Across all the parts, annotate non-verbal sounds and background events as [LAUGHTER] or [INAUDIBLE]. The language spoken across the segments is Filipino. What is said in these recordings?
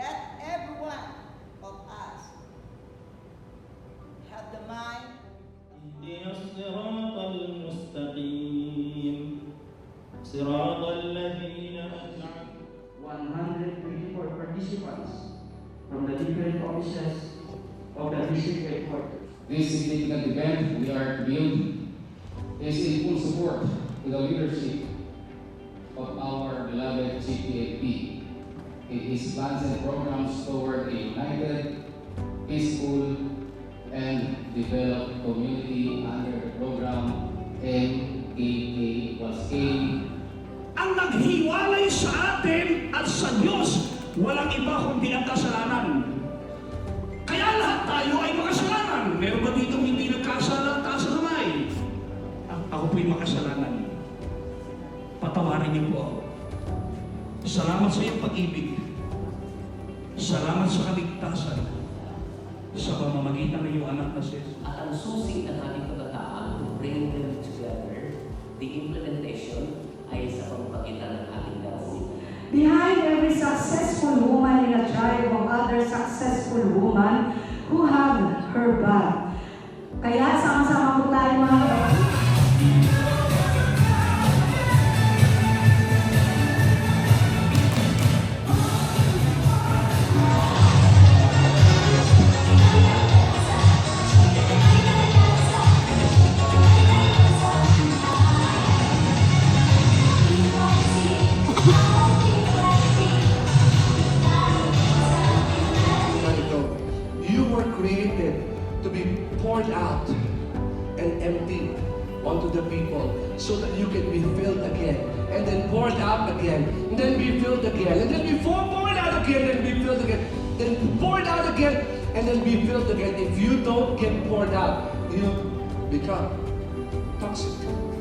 that every one of us have the mind اهدنا الصراط المستقيم صراط الذين أنعمت 124 participants from the different offices of the district headquarters. This significant event we are to build is in full support to the leadership of our beloved CPAP in His plans and programs toward a united, peaceful, and developed community under the program MKK was K Ang naghiwalay sa atin at sa Diyos, walang iba kundi ang kasalanan. Kaya lahat tayo ay makasalanan. Meron ba dito hindi nagkasala taas sa kamay? A- Ako po'y makasalanan. Patawarin niyo po ako. Salamat sa iyong pag-ibig. Salamat sa kaligtasan. Sa pamamagitan ng iyong anak na si Jesus. At ang susi ng ating pagkakaal to bring them together, the implementation ay sa pamamagitan ng ating gawin. Behind every successful woman in a tribe of other successful women who have her back. Kaya sama-sama and emptied onto the people so that you can be filled again and then poured out again and then be filled again and then be pour- poured out again and be filled again then poured out again and then be filled again. If you don't get poured out you become toxic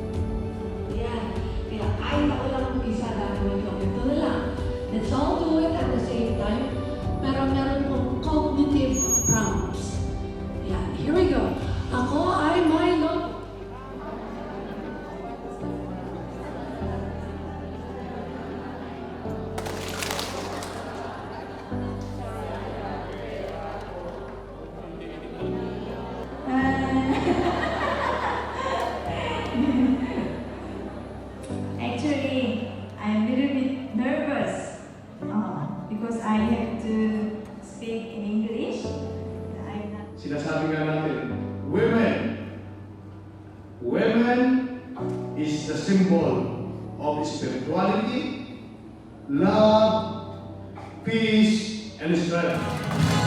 [LAUGHS] Actually, I'm a little bit nervous uh, because I have to speak in English. I'm not Sinasabi nga natin, women. Women is the symbol of spirituality, love, peace, and strength.